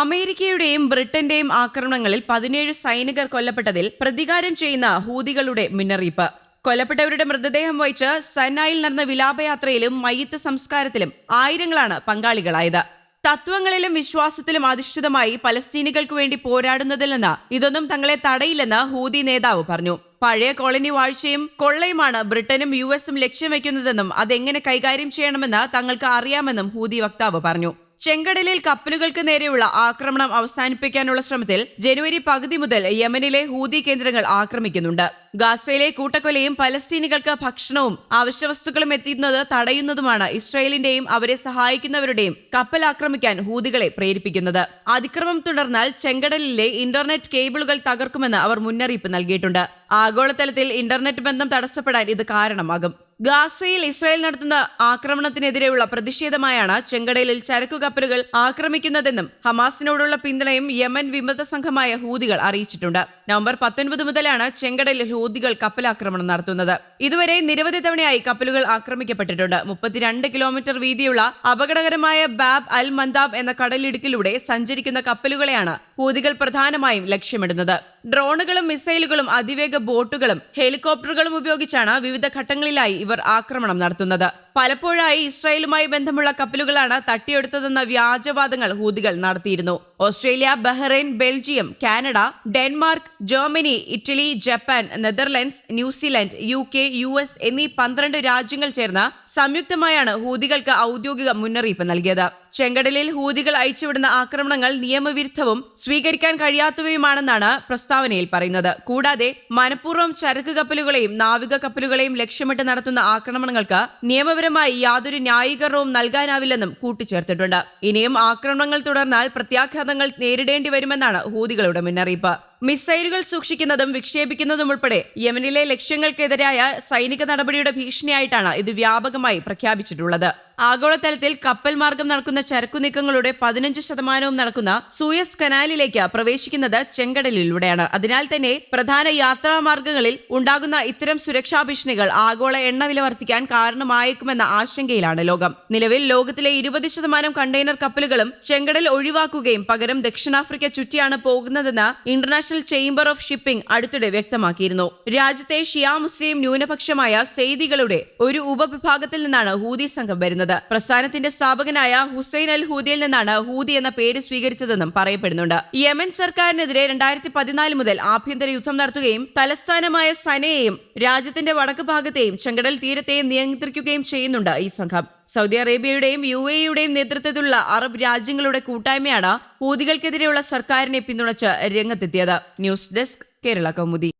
അമേരിക്കയുടെയും ബ്രിട്ടന്റെയും ആക്രമണങ്ങളിൽ പതിനേഴ് സൈനികർ കൊല്ലപ്പെട്ടതിൽ പ്രതികാരം ചെയ്യുന്ന ഹൂതികളുടെ മുന്നറിയിപ്പ്. കൊല്ലപ്പെട്ടവരുടെ മൃതദേഹം വഹിച്ച് സന്നായിൽ നടന്ന വിലാപയാത്രയിലും മയ്യത്ത് സംസ്കാരത്തിലും ആയിരങ്ങളാണ് പങ്കാളികളായത്. തത്വങ്ങളിലും വിശ്വാസത്തിലും അധിഷ്ഠിതമായി പലസ്തീനികൾക്ക് വേണ്ടി പോരാടുന്നതിൽ നിന്ന് ഇതൊന്നും തങ്ങളെ തടയില്ലെന്ന് ഹൂതി നേതാവ് പറഞ്ഞു. പഴയ കോളനി വാഴ്ചയും കൊള്ളയുമാണ് ബ്രിട്ടനും യു എസും ലക്ഷ്യം വെക്കുന്നതെന്നും അതെങ്ങനെ കൈകാര്യം ചെയ്യണമെന്ന് തങ്ങൾക്ക് അറിയാമെന്നും ഹൂതി വക്താവ് പറഞ്ഞു. ചെങ്കടലിൽ കപ്പലുകൾക്ക് നേരെയുള്ള ആക്രമണം അവസാനിപ്പിക്കാനുള്ള ശ്രമത്തിൽ ജനുവരി പകുതി മുതൽ യമനിലെ ഹൂതി കേന്ദ്രങ്ങൾ ആക്രമിക്കുന്നുണ്ട്. ഗാസയിലെ കൂട്ടക്കൊലയും പലസ്തീനികൾക്ക് ഭക്ഷണവും അവശ്യവസ്തുക്കളും എത്തിക്കുന്നത് തടയുന്നതുമാണ് ഇസ്രായേലിന്റെയും അവരെ സഹായിക്കുന്നവരുടെയും കപ്പൽ ആക്രമിക്കാൻ ഹൂതികളെ പ്രേരിപ്പിക്കുന്നത്. അതിക്രമം തുടർന്നാൽ ചെങ്കടലിലെ ഇന്റർനെറ്റ് കേബിളുകൾ തകർക്കുമെന്ന് അവർ മുന്നറിയിപ്പ് നൽകിയിട്ടുണ്ട്. ആഗോളതലത്തിൽ ഇന്റർനെറ്റ് ബന്ധം തടസ്സപ്പെടാൻ ഇത് കാരണമാകും. ഗാസയിൽ ഇസ്രായേൽ നടത്തുന്ന ആക്രമണത്തിനെതിരെയുള്ള പ്രതിഷേധമായാണ് ചെങ്കടലിൽ ചരക്കു കപ്പലുകൾ ആക്രമിക്കുന്നതെന്നും ഹമാസിനോടുള്ള പിന്തുണയും യമൻ വിമത സംഘമായ ഹൂതികൾ അറിയിച്ചിട്ടുണ്ട്. നവംബർ പത്തൊൻപത് മുതലാണ് ചെങ്കടലിൽ ഹൂതികൾ കപ്പലാക്രമണം നടത്തുന്നത്. ഇതുവരെ നിരവധി തവണയായി കപ്പലുകൾ ആക്രമിക്കപ്പെട്ടിട്ടുണ്ട്. മുപ്പത്തിരണ്ട് കിലോമീറ്റർ വീതിയുള്ള അപകടകരമായ ബാബ് അൽ മന്ദാബ് എന്ന കടലിടുക്കിലൂടെ സഞ്ചരിക്കുന്ന കപ്പലുകളെയാണ് ഹൂതികൾ പ്രധാനമായും ലക്ഷ്യമിടുന്നത്. ഡ്രോണുകളും മിസൈലുകളും അതിവേഗ ബോട്ടുകളും ഹെലികോപ്റ്ററുകളും ഉപയോഗിച്ചാണ് വിവിധ ഘട്ടങ്ങളിലായി ഇവർ ആക്രമണം നടത്തുന്നത്. പലപ്പോഴായി ഇസ്രായേലുമായി ബന്ധമുള്ള കപ്പലുകളാണ് തട്ടിയെടുത്തതെന്ന വ്യാജവാദങ്ങൾ ഹൂതികൾ നടത്തിയിരുന്നു. Australia Bahrain Belgium Canada Denmark Germany Italy Japan Netherlands New Zealand U K U S എന്നീ പന്ത്രണ്ട് രാജ്യങ്ങൾ ചേർന്ന് സംയുക്തമായാണ് ഹൂതികൾക്ക് ഔദ്യോഗിക മുന്നറിയിപ്പ് നൽകിയത്. ചെങ്കടലിൽ ഹൂതികൾ അഴിച്ചുവിടുന്ന ആക്രമണങ്ങൾ നിയമവിരുദ്ധവും സ്വീകരിക്കാൻ കഴിയാത്തവയുമാണെന്നാണ് പ്രസ്താവനയിൽ പറയുന്നത്. കൂടാതെ മനഃപൂർവം ചരക്ക് കപ്പലുകളെയും നാവിക കപ്പലുകളെയും ലക്ഷ്യമിട്ട് നടത്തുന്ന ആക്രമണങ്ങൾക്ക് നിയമപരമായി യാതൊരു ന്യായീകരണവും നൽകാനാവില്ലെന്നും കൂട്ടിച്ചേർത്തിട്ടുണ്ട്. ഇനിയും ആക്രമണങ്ങൾ തുടർന്നാൽ പ്രത്യാഘാതങ്ങൾ നേരിടേണ്ടി വരുമെന്നാണ് ഹൂതികളുടെ മുന്നറിയിപ്പ്. മിസൈലുകൾ സൂക്ഷിക്കുന്നതും വിക്ഷേപിക്കുന്നതും ഉൾപ്പെടെ യമനിലെ ലക്ഷ്യങ്ങൾക്കെതിരായ സൈനിക നടപടിയുടെ ഭീഷണിയായിട്ടാണ് ഇത് വ്യാപകമായി പ്രഖ്യാപിച്ചിട്ടുള്ളത്. ആഗോളതലത്തിൽ കപ്പൽ മാർഗം നടക്കുന്ന ചരക്കു നീക്കങ്ങളുടെ പതിനഞ്ച് ശതമാനവും നടക്കുന്ന സൂയസ് കനാലിലേക്ക് പ്രവേശിക്കുന്നത് ചെങ്കടലിലൂടെയാണ്. അതിനാൽ തന്നെ പ്രധാന യാത്രാ മാർഗങ്ങളിൽ ഉണ്ടാകുന്ന ഇത്തരം സുരക്ഷാ ഭീഷണികൾ ആഗോള എണ്ണ വില വർദ്ധിക്കാൻ കാരണമായേക്കുമെന്ന ആശങ്കയിലാണ് ലോകം. നിലവിൽ ലോകത്തിലെ ഇരുപത് ശതമാനം കണ്ടെയ്നർ കപ്പലുകളും ചെങ്കടൽ ഒഴിവാക്കുകയും പകരം ദക്ഷിണാഫ്രിക്ക ചുറ്റിയാണ് പോകുന്നതെന്ന് ഇന്റർനാഷണൽ ചേംബർ ഓഫ് ഷിപ്പിംഗ് അടുത്തിടെ വ്യക്തമാക്കിയിരുന്നു. രാജ്യത്തെ ഷിയാ മുസ്ലിം ന്യൂനപക്ഷമായ സെയ്ദികളുടെ ഒരു ഉപവിഭാഗത്തിൽ നിന്നാണ് ഹൂതി സംഘം വരുന്നത്. പ്രസ്ഥാനത്തിന്റെ സ്ഥാപകനായ ഹുസൈൻ അൽ ഹൂദിയിൽ നിന്നാണ് ഹൂദി എന്ന പേര് സ്വീകരിച്ചതെന്നും പറയപ്പെടുന്നുണ്ട്. യമൻ സർക്കാരിനെതിരെ രണ്ടായിരത്തി പതിനാല് മുതൽ ആഭ്യന്തര യുദ്ധം നടത്തുകയും തലസ്ഥാനമായ സനയെയും രാജ്യത്തിന്റെ വടക്ക് ഭാഗത്തെയും ചെങ്കടൽ തീരത്തെയും നിയന്ത്രിക്കുകയും ചെയ്യുന്നുണ്ട് ഈ സംഘം. സൗദി അറേബ്യയുടെയും യു എയുടെയും നേതൃത്വത്തിലുള്ള അറബ് രാജ്യങ്ങളുടെ കൂട്ടായ്മയാണ് ഹൂദികൾക്കെതിരെയുള്ള സർക്കാരിനെ പിന്തുണച്ച് രംഗത്തെത്തിയത്. News desk Kerala Kaumudi.